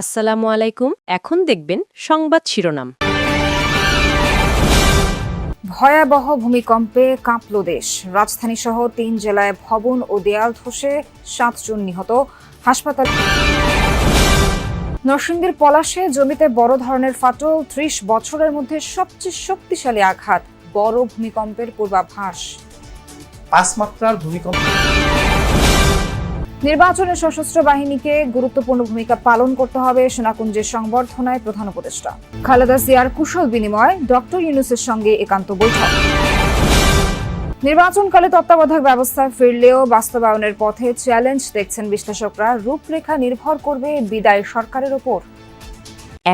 আসসালামু আলাইকুম। এখন দেখবেন সংবাদ শিরোনাম। ভয়াবহ ভূমিকম্পে কাঁপল দেশ। রাজধানী সহ তিন জেলায় ভবন ও দেয়াল ধসে সাতজন নিহত। হাসপাতাল নরসিংদীর পলাশে জমিতে বড় ধরনের ফাটল ত্রিশ বছরের মধ্যে সবচেয়ে শক্তিশালী আঘাত বড় ভূমিকম্পের পূর্বাভাস। পাঁচ মাত্রার ভূমিকম্প নির্বাচনে সশস্ত্র বাহিনীকে গুরুত্বপূর্ণ ভূমিকা পালন করতে হবে সেনাকুঞ্জের সংবর্ধনায় প্রধান উপদেষ্টা। খালেদা জিয়ার কুশল বিনিময় ডক্টর ইউনুসের সঙ্গে একান্ত বৈঠক। নির্বাচনকালে তত্ত্বাবধায়ক ব্যবস্থায় ফিরলেও বাস্তবায়নের পথে চ্যালেঞ্জ দেখছেন বিশ্লেষকরা। রূপরেখা নির্ভর করবে বিদায় সরকারের ওপর।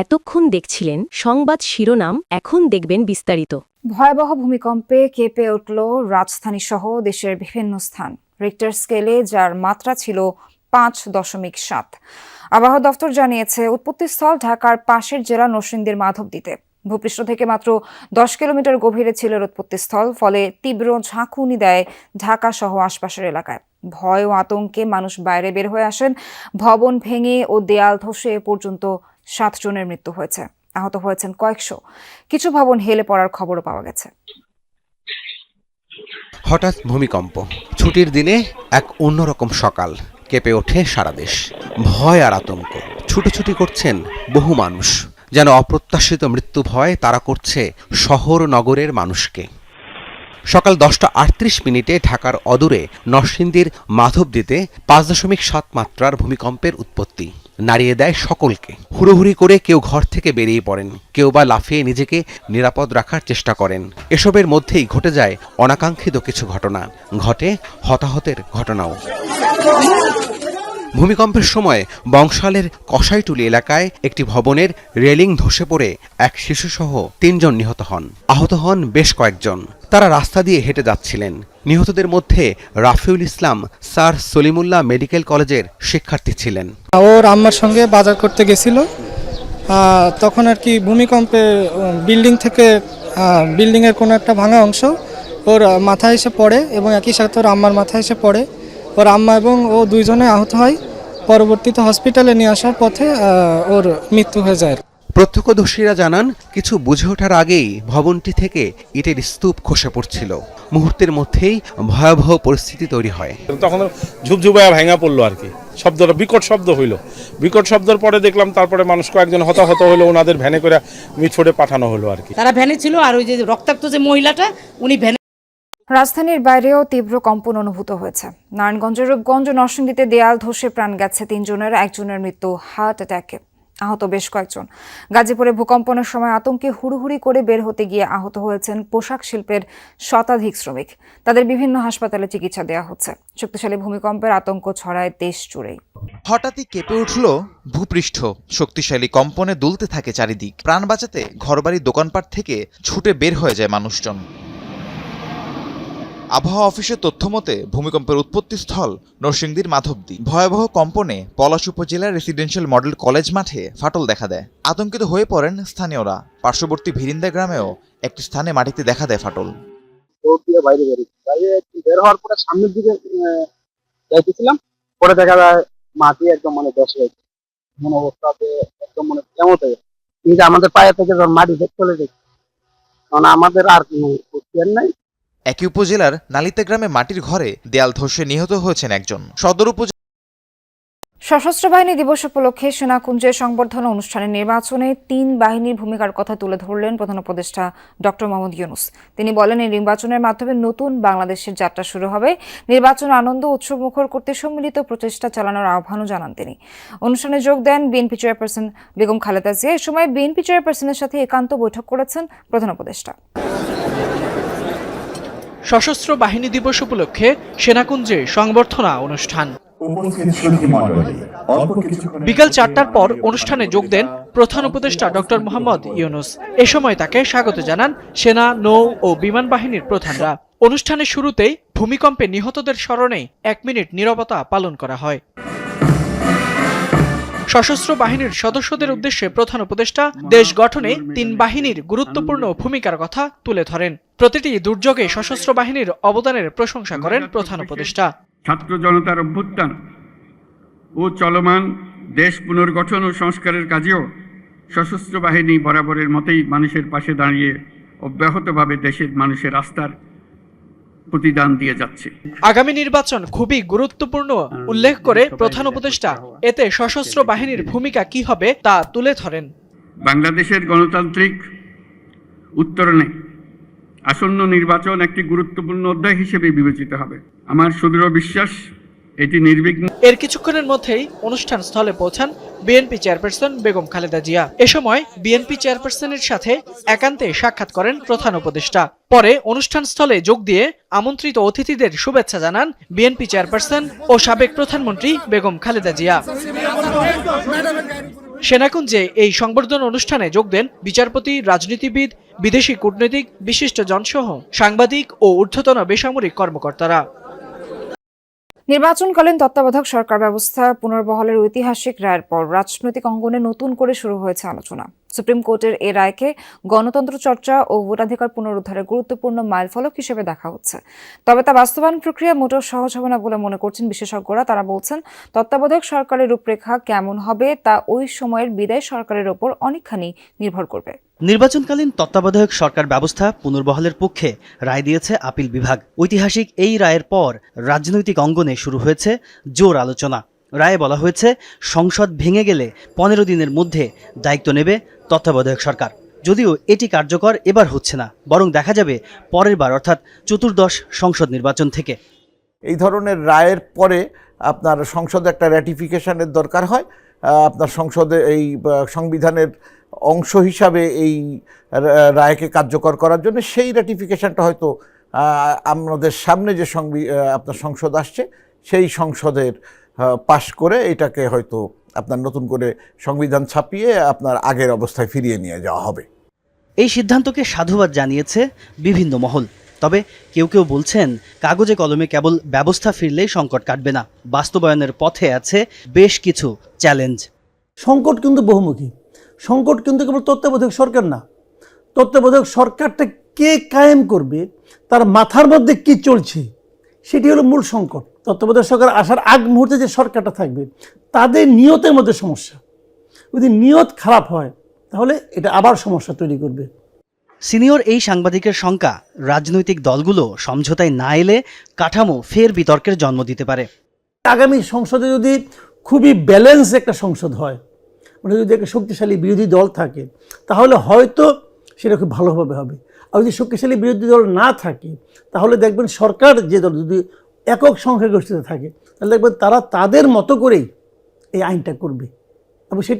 এতক্ষণ দেখছিলেন সংবাদ শিরোনাম এখন দেখবেন বিস্তারিত। ভয়াবহ ভূমিকম্পে কেঁপে উঠল রাজধানী সহ দেশের বিভিন্ন স্থান। রিক্টার স্কেলে যার মাত্রা ছিল পাঁচ দশমিক সাত। আবহাওয়া দফতর জানিয়েছে, উৎপত্তিস্থল ঢাকার পাশের জেলা নরসিংদীর মাধবদীতে। ভূপৃষ্ঠ থেকে মাত্র দশ কিলোমিটার গভীরে ছিল উৎপত্তিস্থল, ফলে তীব্র ঝাঁকুনি দেয় ঢাকা সহ আশপাশের এলাকায়। ভয় ও আতঙ্কে মানুষ বাইরে বের হয়ে আসেন, ভবন ভেঙে ও দেয়াল ধসে পর্যন্ত সাতজনের মৃত্যু হয়েছে। আহত হয়েছেন কয়েকশো। কিছু ভবন হেলে পড়ার খবরও পাওয়া গেছে। হঠাৎ ভূমিকম্প। ছুটির দিনে এক অন্যরকম সকাল কেঁপে ওঠে সারা দেশ। ভয় আর আতঙ্ক। ছুটোছুটি করছেন বহু মানুষ। যেন অপ্রত্যাশিত মৃত্যু ভয় তারা করছে শহর নগরের মানুষকে। সকাল দশটা আটত্রিশ মিনিটে ঢাকার অদূরে নরসিংদীর মাধবদীতে পাঁচ দশমিক সাত মাত্রার ভূমিকম্পের উৎপত্তি। নাড়িয়ে দেয় সকলকে। হুড়োহুড়ি করে কেউ ঘর থেকে বেরিয়ে পড়েন। কেউ বা লাফিয়ে নিজেকে নিরাপদ রাখার চেষ্টা করেন। এসবের মধ্যেই ঘটে যায় অনাকাঙ্ক্ষিত কিছু ঘটনা। ঘটে হতাহতের ঘটনাও। ভূমিকম্পের সময় বংশালের কষাইটুলি এলাকায় একটি ভবনের রেলিং ধসে পড়ে এক শিশুসহ তিনজন নিহত হন। আহত হন বেশ কয়েকজন। তারা রাস্তা দিয়ে হেঁটে যাচ্ছিলেন। নিহতদের মধ্যে রাফিউল ইসলাম, স্যার সলিমুল্লাহ মেডিকেল কলেজের শিক্ষার্থী ছিলেন। ওর আম্মার সঙ্গে বাজার করতে গেছিল। তখন আর কি ভূমিকম্পে বিল্ডিং থেকে বিল্ডিংয়ের কোনো একটা ভাঙা অংশ ওর মাথায় এসে পড়ে এবং একই সাথে ওর আম্মার মাথায় এসে পড়ে। ওর আম্মা এবং ও দুইজনে আহত হয়। পরবর্তীতে হসপিটালে নিয়ে আসার পথে ওর মৃত্যু হয়ে যায়। প্রত্যক্ষদর্শীরা জানান কিছু বুঝে ওঠার আগেই ভবনটি থেকে ইটের স্তূপ খসে পড়ছিল। মুহূর্তের মধ্যেই ভয়াবহ পরিস্থিতি তৈরি হয়। তখন ঝুপঝুপায়া ভেঙা পড়ল আর কি। শব্দটা বিকট শব্দ হইল। বিকট শব্দের পরে দেখলাম তারপরে মানুষ কয়েকজন হতাহত হলো ওনাদের ভ্যানে করে মিটফোটে পাঠানো হলো আর কি। তারা ভ্যানে ছিল আর ওই যে রক্তাক্ত যে মহিলাটা উনি ভ্যানে রাজধানীর বাইরেও তীব্র কম্পন অনুভূত হয়েছে। নারায়ণগঞ্জের রূপগঞ্জ, নরসিংদীতে দেয়াল ধসে প্রাণ গেছে তিনজনের, একজনের মৃত্যু, হার্ট অ্যাটাকে। আহত বেশ কয়েকজন। গাজীপুরে ভূকম্পনের সময় আতঙ্কে হুড়ুহুড়ি করে বের হতে গিয়ে আহত হয়েছেন পোশাক শিল্পের শতাধিক শ্রমিক। তাদের বিভিন্ন হাসপাতালে চিকিৎসা দেওয়া হচ্ছে। শক্তিশালী ভূমিকম্পের আতঙ্ক ছড়ায় দেশ জুড়েই। হঠাৎই কেঁপে উঠল ভূপৃষ্ঠ। শক্তিশালী কম্পনে দুলতে থাকে চারিদিক। প্রাণ বাঁচাতে ঘরবাড়ি দোকানপাট থেকে ছুটে বের হয়ে যায় মানুষজন। আবহাওয়া অফিসের তথ্য মতে, ভূমিকম্পের উৎপত্তিস্থল নরসিংদীর মাধবদী। ভয়াবহ কম্পনে পলাশ উপজেলার রেসিডেন্সিয়াল মডেল কলেজ মাঠে ফাটল দেখা দেয়। আতঙ্কিত হয়ে পড়েন স্থানীয়রা। পার্শ্ববর্তী ভিরিন্দা গ্রামেও একটি স্থানে মাটিতে দেখা দেয় ফাটল। বাইরে বের হওয়ার পরে সামনের দিকে যাইতেছিলাম। পরে দেখা যায় মাটি একদম মানে দশ হয়েছে এমন অবস্থাতে একদম মানে কেমন হয়ে কিন্তু আমাদের পায়ে থেকে যখন মাটি চলে গেছে। কারণ আমাদের আর কোনো নাই। একই উপজেলার নালিতা গ্রামে মাটির ঘরে দেয়াল ধসে নিহত হয়েছেন একজন। সদর উপজেলা সশস্ত্র বাহিনী দিবস উপলক্ষে সেনাকুঞ্জের সংবর্ধনা অনুষ্ঠানে নির্বাচনে তিন বাহিনীর ভূমিকার কথা তুলে ধরলেন প্রধান উপদেষ্টা ডক্টর মোহাম্মদ ইউনুস। তিনি বলেন, এই নির্বাচনের মাধ্যমে নতুন বাংলাদেশের যাত্রা শুরু হবে। নির্বাচন আনন্দ উৎসব মুখর করতে সম্মিলিত প্রচেষ্টা চালানোর আহ্বানও জানান তিনি। অনুষ্ঠানে যোগ দেন বিএনপি চেয়ারপারসন বেগম খালেদা জিয়া। এ সময় বিএনপি চেয়ারপারসনের সাথে একান্ত বৈঠক করেছেন প্রধান উপদেষ্টা। সশস্ত্র বাহিনী দিবস উপলক্ষে সেনাকুঞ্জে সংবর্ধনা অনুষ্ঠান। বিকাল চারটার পর অনুষ্ঠানে যোগ দেন প্রধান উপদেষ্টা ডক্টর মোহাম্মদ ইউনুস। এ সময় তাকে স্বাগত জানান সেনা, নৌ ও বিমান বাহিনীর প্রধানরা। অনুষ্ঠানের শুরুতেই ভূমিকম্পে নিহতদের স্মরণে এক মিনিট নীরবতা পালন করা হয়। সশস্ত্র বাহিনীর সদস্যদের উদ্দেশ্যে প্রধান উপদেষ্টা দেশ গঠনে তিন বাহিনীর গুরুত্বপূর্ণ ভূমিকার কথা তুলে ধরেন। প্রতিটি দুর্যোগে সশস্ত্র বাহিনীর অবদানের প্রশংসা করেন প্রধান উপদেষ্টা। ছাত্র জনতার অভ্যুত্থান ও চলমান দেশ পুনর্গঠন ও সংস্কারের কাজেও সশস্ত্র বাহিনী বরাবরের মতেই মানুষের পাশে দাঁড়িয়ে অব্যাহতভাবে দেশের মানুষের আস্থার প্রতিদান দিয়ে যাচ্ছে। আগামী নির্বাচন খুবই গুরুত্বপূর্ণ। উল্লেখ করে প্রধান উপদেষ্টা এতে সশস্ত্র বাহিনীর ভূমিকা কি হবে তা তুলে ধরেন। বাংলাদেশের গণতান্ত্রিক উত্তরণে আসন্ন নির্বাচন একটি গুরুত্বপূর্ণ অধ্যায় হিসেবে বিবেচিত হবে। আমার সুদৃঢ় বিশ্বাস এটি নির্বিঘ্ন। এর কিছুক্ষণের মধ্যেই অনুষ্ঠান স্থলে পৌঁছান বিএনপি চেয়ারপারসন বেগম খালেদা জিয়া। এ সময় বিএনপি চেয়ারপারসনের সাথে একান্তে সাক্ষাৎ করেন প্রধান উপদেষ্টা। পরে অনুষ্ঠান স্থলে যোগ দিয়ে আমন্ত্রিত অতিথিদের শুভেচ্ছা জানান বিএনপি চেয়ারপারসন ও সাবেক প্রধানমন্ত্রী বেগম খালেদা জিয়া। সেনাকুঞ্জে এই সংবর্ধনা অনুষ্ঠানে যোগ দেন বিচারপতি, রাজনীতিবিদ, বিদেশি কূটনৈতিক, বিশিষ্ট জনসহ সাংবাদিক ও ঊর্ধ্বতন বেসামরিক কর্মকর্তারা। নির্বাচনকালীন তত্ত্বাবধায়ক সরকার ব্যবস্থা পুনর্বহলের ঐতিহাসিক রায়ের পর রাজনৈতিক অঙ্গনে নতুন করে শুরু হয়েছে আলোচনা। সুপ্রিম কোর্টের এ রায়কে গণতন্ত্র চর্চা ও ভোটাধিকার পুনরুদ্ধারের গুরুত্বপূর্ণ মাইলফলক হিসেবে দেখা হচ্ছে। তবে তা বাস্তবায়ন প্রক্রিয়া মোটেও সহজ হবে না বলে মনে করছেন বিশেষজ্ঞরা। তারা বলছেন, তত্ত্বাবধায়ক সরকারের রূপরেখা কেমন হবে তা ওই সময়ের বিদায় সরকারের ওপর অনেকখানি নির্ভর করবে। নির্বাচনকালীন তত্ত্বাবধায়ক সরকার ব্যবস্থা পুনর্বহালের পক্ষে রায় দিয়েছে আপিল বিভাগ। ঐতিহাসিক এই রায়ের পর রাজনৈতিক অঙ্গনে শুরু হয়েছে জোর আলোচনা। রায়ে বলা হয়েছে, সংসদ ভেঙে গেলে পনেরো দিনের মধ্যে দায়িত্ব নেবে তত্ত্বাবধায়ক সরকার। যদিও এটি কার্যকর এবার হচ্ছে না, বরং দেখা যাবে পরের বার, অর্থাৎ চতুর্দশ সংসদ নির্বাচন থেকে। এই ধরনের রায়ের পরে আপনার সংসদে একটা র্যাটিফিকেশনের দরকার হয়। আপনার সংসদে এই সংবিধানের অংশ হিসাবে এই রায়কে কার্যকর করার জন্য সেই র্যাটিফিকেশনটা হয়তো আমাদের সামনে যে সংবি আপনার সংসদ আসছে, সেই সংসদের পাশ করে এটাকে হয়তো আপনার নতুন করে সংবিধান ছাপিয়ে আপনার আগের অবস্থায় ফিরিয়ে নিয়ে যাওয়া হবে। এই সিদ্ধান্তকে সাধুবাদ জানিয়েছে বিভিন্ন মহল। তবে কেউ কেউ বলছেন কাগজে কলমে কেবল ব্যবস্থা ফিরলেই সংকট কাটবে না। বাস্তবায়নের পথে আছে বেশ কিছু চ্যালেঞ্জ। সংকট কিন্তু বহুমুখী। সংকট কিন্তু কেবল তত্ত্বাবধায়ক সরকার না। তত্ত্বাবধায়ক সরকারটা কে কায়েম করবে তার মাথার মধ্যে কি চলছে সেটি হলো মূল সংকট। তত্ত্বাবধায়ক সরকার আসার আগ মুহূর্তে যে সরকারটা থাকবে তাদের নিয়তের মধ্যে সমস্যা। যদি নিয়ত খারাপ হয় তাহলে এটা আবার সমস্যা তৈরি করবে। সিনিয়র এই সাংবাদিকের শঙ্কা রাজনৈতিক দলগুলো সমঝোতায় না এলে কাঠামো ফের বিতর্কের জন্ম দিতে পারে। আগামী সংসদে যদি খুবই ব্যালেন্স একটা সংসদ হয় মানে যদি একটা শক্তিশালী বিরোধী দল থাকে তাহলে হয়তো সেটা খুব ভালোভাবে হবে। আর যদি শক্তিশালী বিরোধী দল না থাকে, তাহলে দেখবেন সরকার যে দল যদি একক সংখ্যাগরিষ্ঠতা থাকে, তাহলে দেখবেন তারা তাদের মতো করেই এই আইনটা করবে। এবং সেটা